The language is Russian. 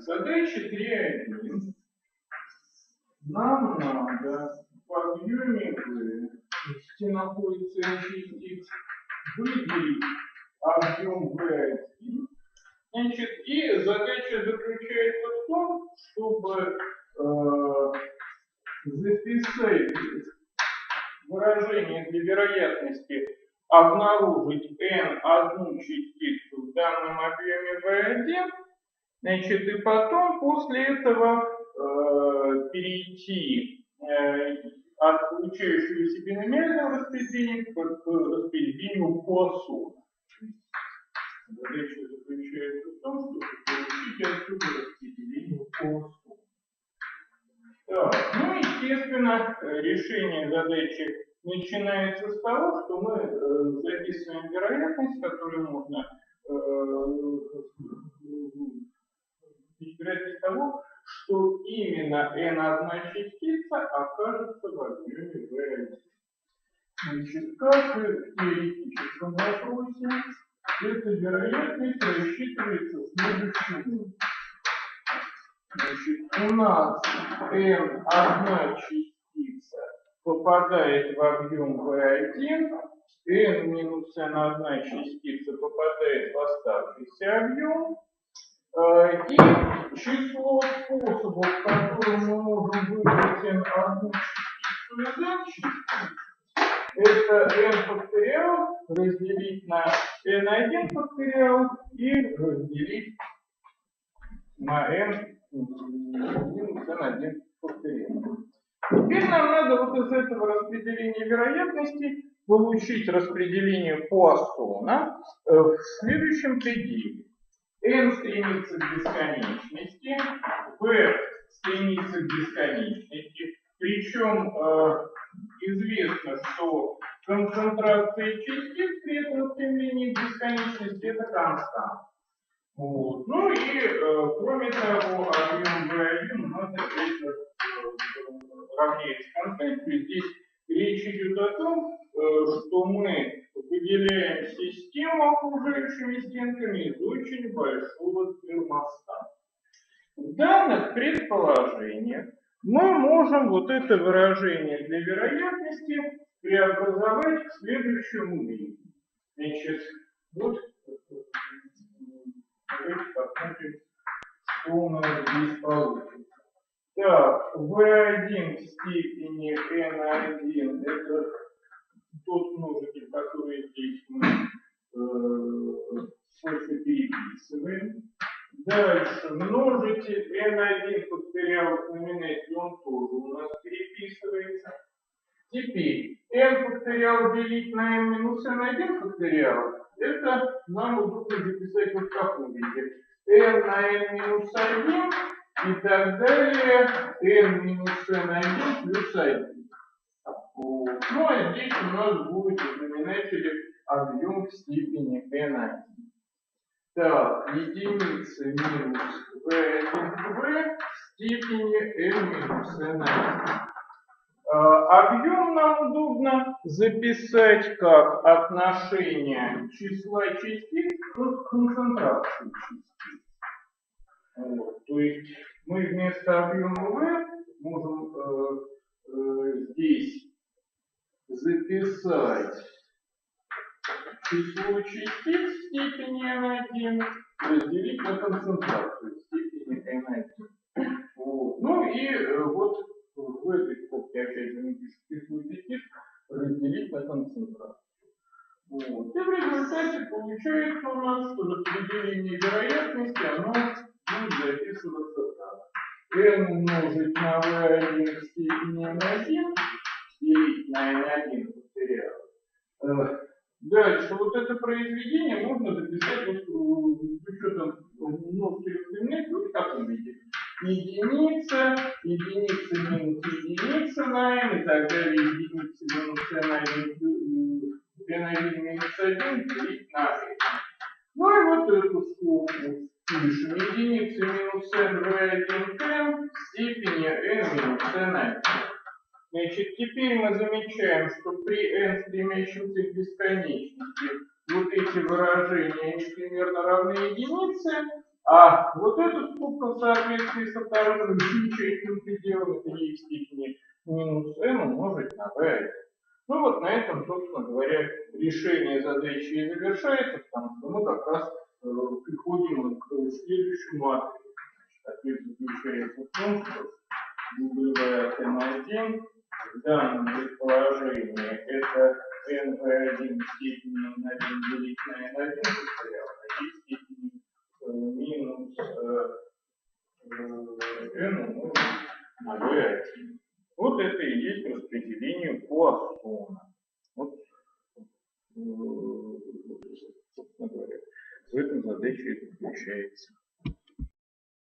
задача 3.1. Нам надо объеме V, где находится частиц, выделить объем V1. Значит, и задача заключается в том, чтобы э, записать выражение для вероятности обнаружить n одну частицу в данном объеме V1, значит, и потом после этого э, перейти э, от получающегося биномиального распределения к, распределению осу. Задача заключается в том, чтобы получить отсюда распределение осу. Так, ну, естественно, решение задачи начинается с того, что мы э, записываем вероятность, которую можно э, вероятность того, что именно n1 частица окажется в объеме V1. Значит, как и в теоретическом вопросе, эта вероятность рассчитывается следующим. Значит, у нас n1 частица попадает в объем V1, n минус n1 частица попадает в оставшийся объем, и число способов, которым мы можем выбрать n1 частицу из n частиц, это n факториал разделить на n1 факториал и разделить на n минус n1 факториал. Теперь нам надо вот из этого распределения вероятностей получить распределение Пуассона э, в следующем пределе. N стремится к бесконечности, v стремится к бесконечности, причем э, известно, что концентрация частиц при этом стремлении к бесконечности это константа. Вот. Ну и э, кроме того, объем V1 у нас опять же равняется константе. Здесь речь идет о том, э, что мы выделяем систему окружающими стенками из очень большого термостата. В данных предположениях мы можем вот это выражение для вероятности преобразовать в следующем виде. Значит, вот давайте посмотрим, что у нас. Так, v1 в степени n1 это тот просто переписываем. Дальше множитель n1 факториал в знаменателе, он тоже у нас переписывается. Теперь n факториал делить на n минус n1 факториал, это нам удобно записать вот в таком виде. n на n минус 1 и так далее, n минус n1 плюс 1. Вот. Ну а здесь у нас будет в знаменателе объем в степени n1. Так, единица минус v1v в степени n минус n1. Объем нам удобно записать как отношение числа частиц к концентрации частиц. Вот. То есть мы вместо объема V можем э, э, здесь записать число частиц степени n1 разделить на концентрацию степени n1. Вот. Ну и э, вот в этой скобке опять же напишем число частиц разделить на концентрацию. Вот. И в результате получается у нас, что распределение вероятности, оно будет записываться так. n умножить на v1 в степени n1 делить на n1 повторяю. Дальше вот это произведение можно записать вот, с учетом множителя временных вот в таком виде. Единица, единица минус единица на n и так далее, единица минус n1, n1 минус 1 делить на n. Ну и вот эту скобку пишем. Единица минус n v1 n в степени n минус n1. Значит, теперь мы замечаем, что при n стремящемся к бесконечности вот эти выражения, они примерно равны единице, А вот эта скобка в соответствии со вторым замечательным пределом это e в степени минус n умножить на v. Ну вот на этом, собственно говоря, решение задачи и завершается, потому что мы как раз э, приходим к следующему ответу. Ответ заключается в том, что WN1 данном предположении это NV1 в степени n1 делить на n1 состояло, e в степени э, минус э, э, n умножить на v1. Вот это и есть распределение Пуассона.